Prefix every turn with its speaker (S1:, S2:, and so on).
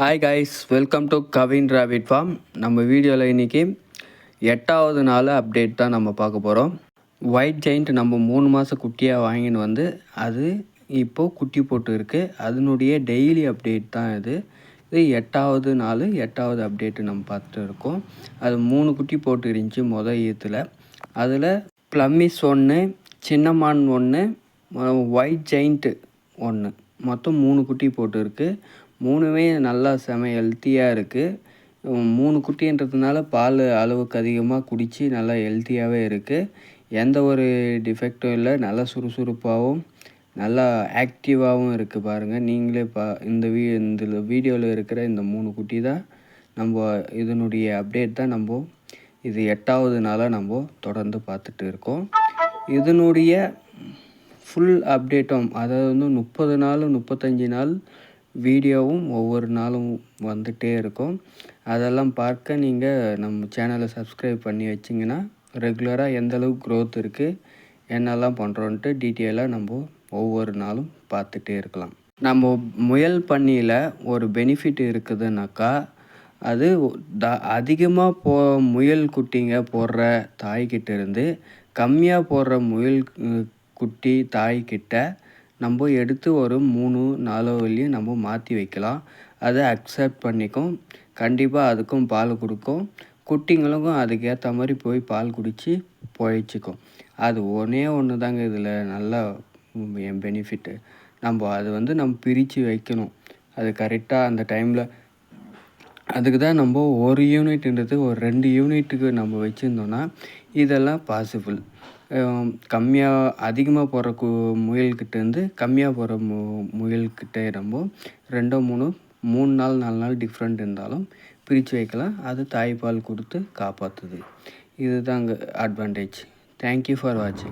S1: Hi guys welcome to Kavin rabbit farm நம்ம வீடியோவில் இன்றைக்கி எட்டாவது நாள் அப்டேட் தான் நம்ம பார்க்க போகிறோம் ஒயிட் ஜெயிண்ட் நம்ம மூணு மாதம் குட்டியாக வாங்கின்னு வந்து அது இப்போது குட்டி போட்டு இருக்குது அதனுடைய டெய்லி அப்டேட் தான் இது. இது எட்டாவது நாள் எட்டாவது அப்டேட்டு நம்ம பார்த்துட்டு இருக்கோம். அது மூணு குட்டி போட்டு இருந்துச்சு மொதல் ஈத்தில். அதில் ப்ளம்மிஸ் ஒன்று சின்னமான் ஒன்று ஒயிட் ஜெயிண்ட்டு ஒன்று மொத்தம் மூணு குட்டி போட்டுருக்கு மூணுமே நல்லா செம ஹெல்த்தியாக இருக்குது மூணு குட்டின்றதுனால பால் அளவுக்கு அதிகமாக குடித்து நல்லா ஹெல்த்தியாகவே இருக்குது எந்த ஒரு டிஃபெக்டும் இல்லை நல்லா சுறுசுறுப்பாகவும் நல்லா ஆக்டிவாகவும் இருக்குது பாருங்கள் நீங்களே பா இந்த வீ இந்த வீடியோவில் இருக்கிற இந்த மூணு குட்டி தான் நம்ம இதனுடைய அப்டேட் தான் நம்ம இது எட்டாவது நாளாக நம்ம தொடர்ந்து பார்த்துட்டு இருக்கோம். இதனுடைய ஃபுல் அப்டேட்டும் அதாவது வந்து முப்பது நாள் முப்பத்தஞ்சு நாள் வீடியோவும் ஒவ்வொரு நாளும் வந்துகிட்டே இருக்கும். அதெல்லாம் பார்க்க நீங்கள் நம்ம சேனலை சப்ஸ்கிரைப் பண்ணி வச்சிங்கன்னா ரெகுலராக எந்தளவுக்கு க்ரோத் இருக்குது என்னெல்லாம் பண்ணுறோன்ட்டு டீட்டெயிலாக நம்ம ஒவ்வொரு நாளும் பார்த்துட்டே இருக்கலாம். நம்ம முயல் பண்ணியில் ஒரு பெனிஃபிட் இருக்குதுனாக்கா அது த அதிகமாக போ முயல் குட்டிங்க போடுற தாய்கிட்ட இருந்து கம்மியாக போடுற முயல் குட்டி தாய்கிட்ட நம்ம எடுத்து ஒரு மூணு நாலு வழியும் நம்ம மாற்றி வைக்கலாம். அதை அக்செப்ட் பண்ணிக்கும். கண்டிப்பாக அதுக்கும் பால் கொடுக்கும். குட்டிங்களுக்கும் அதுக்கேற்ற மாதிரி போய் பால் குடித்து போயிடுச்சிக்கும் அது ஒன்றே ஒன்று தாங்க இதில் நல்லா என் பெனிஃபிட்டு நம்ம அது வந்து நம்ம பிரித்து வைக்கணும். அது கரெக்டாக அந்த டைமில் அதுக்கு தான் நம்ம ஒரு யூனிட்ன்றது ஒரு ரெண்டு யூனிட்டுக்கு நம்ம வச்சுருந்தோன்னா இதெல்லாம் பாசிபிள் கம்மியாக அதிகமாக போகிற கு முயல்கிட்டேருந்து கம்மியாக போகிற மு முயல்கிட்ட நம்ம ரெண்டோ மூணு மூணு நாள் நாலு நாள் டிஃப்ரெண்ட் இருந்தாலும் பிரித்து வைக்கலாம். அது தாய்ப்பால் கொடுத்து காப்பாற்றுது இதுதாங்க அட்வான்டேஜ் தேங்க்யூ ஃபார் வாட்சிங்